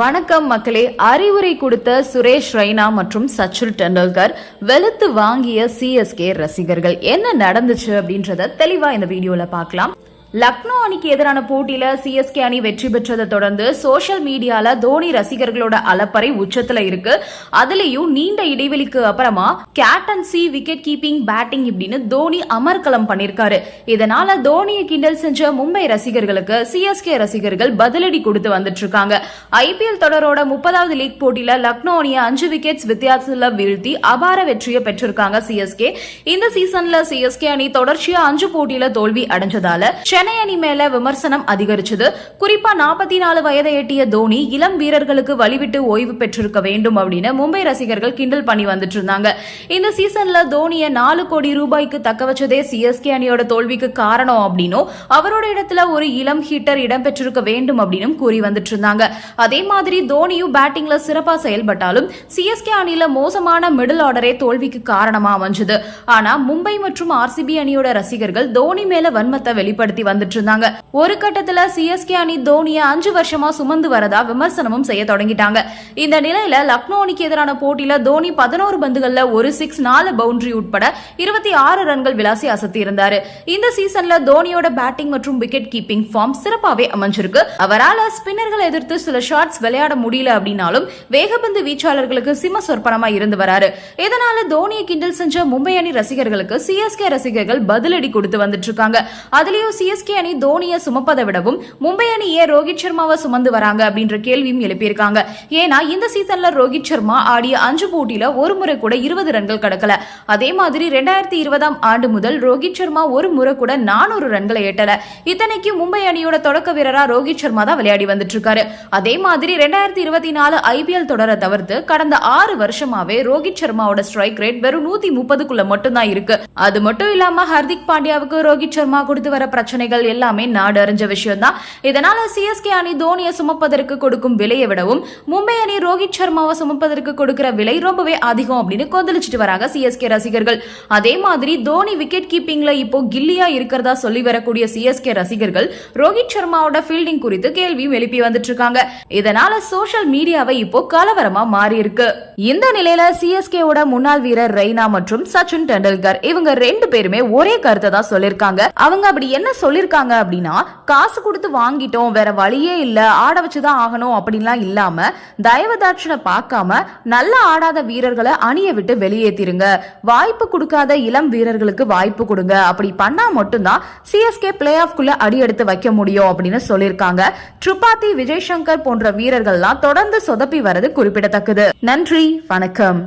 வணக்கம் மக்களே அறிவுரை கொடுத்த சுரேஷ் ரெய்னா மற்றும் சச்சின் டெண்டுல்கர் வெளுத்து வாங்கிய சிஎஸ்கே ரசிகர்கள். என்ன நடந்துச்சு அப்படின்றத தெளிவா இந்த வீடியோல பார்க்கலாம். லக்னோ அணிக்கு எதிரான போட்டியில சிஎஸ்கே அணி வெற்றி பெற்றதை தொடர்ந்து சோஷியல் மீடியால தோனி ரசிகர்களோட அலப்பறை உச்சத்துல இருக்கு. அதுலயும் நீண்ட இடைவெளிக்கு அப்புறமா கேப்டன்சி விக்கெட் கீப்பிங் பேட்டிங் இப்படின்னு தோனி அமர்கலம் பண்ணிருக்காரு. இதனால தோனியை கிண்டல் செஞ்ச மும்பை ரசிகர்களுக்கு சிஎஸ்கே ரசிகர்கள் பதிலடி கொடுத்து வந்துட்டு இருக்காங்க ஐபிஎல் தொடரோட முப்பதாவது லீக் போட்டியில லக்னோ அணியை அஞ்சு விக்கெட்ஸ் வித்தியாசத்துல வீழ்த்தி அபார வெற்றியை பெற்றிருக்காங்க சிஎஸ்கே இந்த சீசன்ல சிஎஸ்கே அணி தொடர்ச்சியா அஞ்சு போட்டியில தோல்வி அடைஞ்சதால சென்னை அணி மேல விமர்சனம் அதிகரிச்சது. குறிப்பா நாற்பத்தி நாலு வயதை எட்டிய தோனி இளம் வீரர்களுக்கு வழிவிட்டு ஓய்வு பெற்றிருக்க வேண்டும் அப்படின்னு மும்பை ரசிகர்கள் கிண்டல் பண்ணி வந்துட்டு இருந்தாங்க இந்த சீசன்ல தோனியை நாலு கோடி ரூபாய்க்கு தக்க வச்சதே சிஎஸ்கே அணியோட தோல்விக்கு காரணம் அப்படின்னும் அவரோட இடத்துல ஒரு இளம் ஹீட்டர் இடம்பெற்றிருக்க வேண்டும் அப்படின்னு கூறி வந்துட்டு இருந்தாங்க அதே மாதிரி தோனியும் பேட்டிங்ல சிறப்பா செயல்பட்டாலும் சிஎஸ்கே அணியில மோசமான மிடில் ஆர்டரே தோல்விக்கு காரணமா அமைஞ்சது. ஆனா மும்பை மற்றும் ஆர்சிபி அணியோட ரசிகர்கள் தோனி மேல வன்மத்தை வெளிப்படுத்தி வந்துட்டு இருந்தாங்க ஒரு கட்டத்துல சிஎஸ்கே அணி தோனியை அஞ்சு வருஷமா சுமந்து வரதா விமர்சனமும் செய்ய தொடங்கிட்டாங்க. இந்த நிலையில லக்னோ அணிக்கு எதிரான போட்டியில தோனி பதினோரு பந்துகள்ல ஒரு சிக்ஸ் நாலு பவுண்டரி உட்பட இருபத்தி ஆறு ரன்கள் விளாசி அசத்தி இருந்தாரு. இந்த சீசன்ல தோனியோட பேட்டிங் மற்றும் விக்கெட் கீப்பிங் ஃபார்ம் சிறப்பாவே அமைஞ்சிருக்கு. அவரால் ஸ்பின்னர்களை எதிர்த்து சில ஷாட்ஸ் விளையாட முடியல அப்படின்னாலும் வேகப்பந்து வீச்சாளர்களுக்கு சிம்ம சொற்பனமா இருந்து வராரு. இதனால தோனியை கிண்டல் செஞ்ச மும்பை அணி ரசிகர்களுக்கு சிஎஸ்கே ரசிகர்கள் பதிலடி கொடுத்து வந்துட்டு இருக்காங்க அதுலயும் சிஎஸ்கே சிஎஸ்கே அணி தோனியை சுமப்பதை விடவும் மும்பை அணி ஏன் ரோஹித் சர்மாவை சுமந்து வராங்க அப்படின்ற கேள்வியும் எழுப்பியிருக்காங்க. ஏன்னா இந்த சீசன்ல ரோஹித் சர்மா ஆடிய அஞ்சு போட்டியில ஒரு முறை கூட இருபது ரன்கள் கடக்கல. அதே மாதிரி ரெண்டாயிரத்தி இருபதாம் ஆண்டு முதல் ரோஹித் சர்மா ஒரு முறை கூட நானூறு ரன்களை எட்டல. இத்தனைக்கு மும்பை அணியோட தொடக்க வீரரா ரோஹித் சர்மா தான் விளையாடி வந்துட்டு இருக்காரு அதே மாதிரி ரெண்டாயிரத்தி இருபத்தி நாலு ஐபிஎல் தொடரை தவிர்த்து கடந்த ஆறு வருஷமாவே ரோஹித் சர்மாவோட ஸ்ட்ரைக் ரேட் வெறும் நூத்தி முப்பதுக்குள்ள மட்டும்தான் இருக்கு. அது மட்டும் இல்லாம ஹர்திக் பாண்டியாவுக்கு ரோஹித் சர்மா கொடுத்து வர பிரச்சனைகள் பிரச்சனைகள் எல்லாமே நாடு அறிஞ்ச விஷயம்தான். இதனால சிஎஸ்கே அணி தோனியை சுமப்பதற்கு கொடுக்கும் விலையை விடவும் மும்பை அணி ரோஹித் சர்மாவை சுமப்பதற்கு கொடுக்கிற விலை ரொம்பவே அதிகம் அப்படின்னு கொந்தளிச்சிட்டு வராங்க சிஎஸ்கே ரசிகர்கள். அதே மாதிரி தோனி விக்கெட் கீப்பிங்ல இப்போ கில்லியா இருக்கிறதா சொல்லி வரக்கூடிய சிஎஸ்கே ரசிகர்கள் ரோஹித் சர்மாவோட ஃபீல்டிங் குறித்து கேள்வியும் எழுப்பி வந்துட்டு இருக்காங்க இதனால சோஷியல் மீடியாவை இப்போ கலவரமா மாறி இருக்கு இந்த நிலையில சிஎஸ்கேவோட முன்னாள் வீரர் ரெய்னா மற்றும் சச்சின் டெண்டுல்கர் இவங்க ரெண்டு பேருமே ஒரே கருத்தை தான் சொல்லிருக்காங்க அவங்க அப்படி என்ன சொல்லியிருக்காங்க அப்படின்னா காசு கொடுத்து வாங்கிட்டோம் வேற வழியே இல்லை ஆட வச்சுதான் ஆகணும் அப்படின்லாம் இல்லாம தயவதாட்சணை பார்க்காம நல்லா ஆடாத வீரர்களை அணிய விட்டு வெளியேற்றிருங்க வாய்ப்பு கொடுக்காத இளம் வீரர்களுக்கு வாய்ப்பு கொடுங்க. அப்படி பண்ணா மட்டும்தான் சிஎஸ்கே பிளே ஆஃப்குள்ள அடி எடுத்து வைக்க முடியும் அப்படின்னு சொல்லியிருக்காங்க ட்ரிபாத்தி விஜய் சங்கர் போன்ற வீரர்கள்லாம் தொடர்ந்து சொதப்பி வரது குறிப்பிடத்தக்கது. நன்றி வணக்கம்.